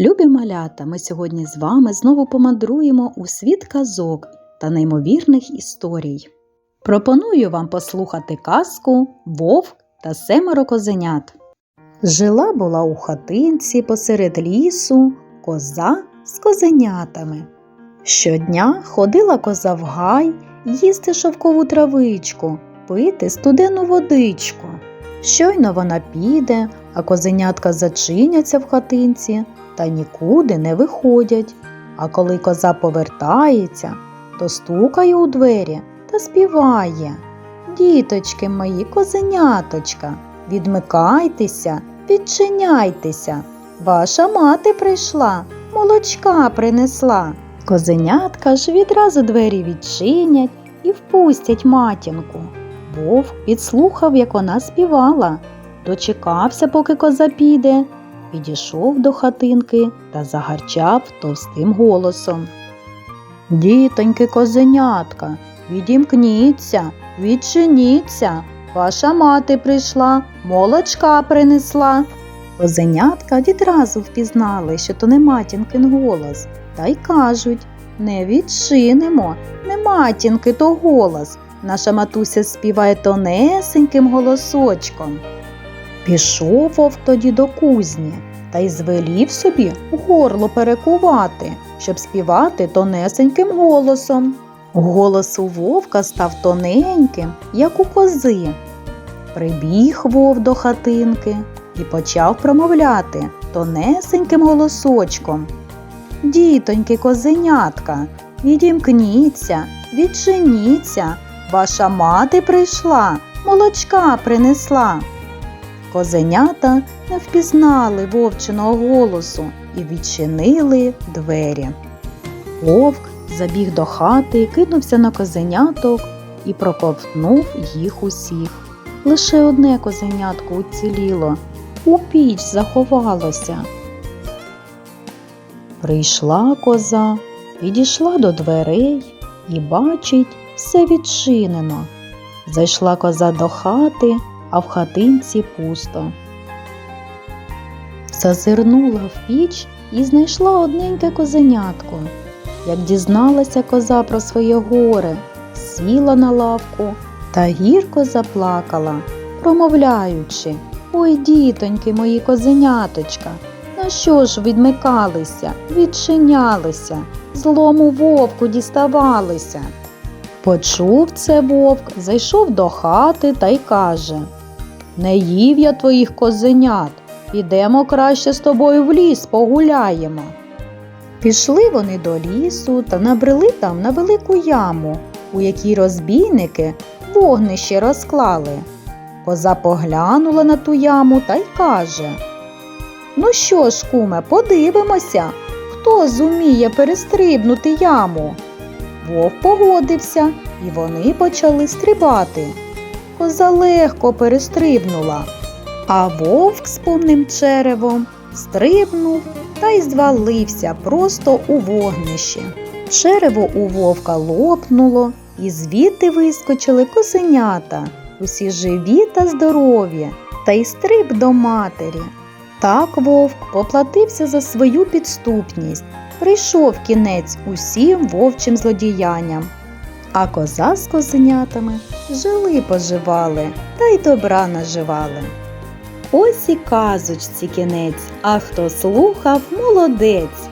Любі малята, ми сьогодні з вами знову помандруємо у світ казок та неймовірних історій. Пропоную вам послухати казку Вовк та семеро козенят. Жила була у хатинці посеред лісу коза з козенятами. Щодня ходила коза в гай їсти шовкову травичку, пити студену водичку. Щойно вона піде, а козенятка зачиняться в хатинці та нікуди не виходять. А коли коза повертається, то стукає у двері та співає. Діточки мої, козеняточка, відмикайтеся, відчиняйтеся. Ваша мати прийшла, молочка принесла. Козенятка ж відразу двері відчинять і впустять матінку. Вовк підслухав, як вона співала, дочекався, поки коза піде, підійшов до хатинки та загарчав товстим голосом. Дітоньки козенятка, відімкніться, відчиніться, ваша мати прийшла, молочка принесла. Козенятка відразу впізнали, що то не матінкин голос, та й кажуть не відчинимо, не матінки то голос. Наша матуся співає тонесеньким голосочком. Пішов вовк тоді до кузні та й звелів собі горло перекувати, щоб співати тонесеньким голосом. Голос у вовка став тоненьким, як у кози. Прибіг вовк до хатинки і почав промовляти тонесеньким голосочком. Дітоньки, козенятка, відімкніться, відчиніться, ваша мати прийшла, молочка принесла. Козенята не впізнали вовчиного голосу і відчинили двері. Вовк забіг до хати, кинувся на козеняток і проковтнув їх усіх. Лише одне козенятко уціліло, у піч заховалося. Прийшла коза, підійшла до дверей і бачить, все відчинено. Зайшла коза до хати, а в хатинці пусто. Зазирнула в піч і знайшла одненьке козенятко. Як дізналася коза про своє горе, сіла на лавку та гірко заплакала, промовляючи Ой, дітоньки мої козеняточка, на що ж відмикалися, відчинялися, злому вовку діставалися. Почув це вовк, зайшов до хати та й каже Не їв я твоїх козенят, підемо краще з тобою в ліс погуляємо. Пішли вони до лісу та набрели там на велику яму, у якій розбійники вогнище розклали. Коза поглянула на ту яму та й каже Ну що ж, куме, подивимося, хто зуміє перестрибнути яму. Вовк погодився, і вони почали стрибати. Коза легко перестрибнула, а вовк з повним черевом стрибнув та й звалився просто у вогнище. Черево у вовка лопнуло, і звідти вискочили козенята, усі живі та здорові, та й стриб до матері. Так вовк поплатився за свою підступність, прийшов кінець усім вовчим злодіянням. А коза з козенятами жили поживали та й добра наживали. Ось і казочці кінець, а хто слухав молодець.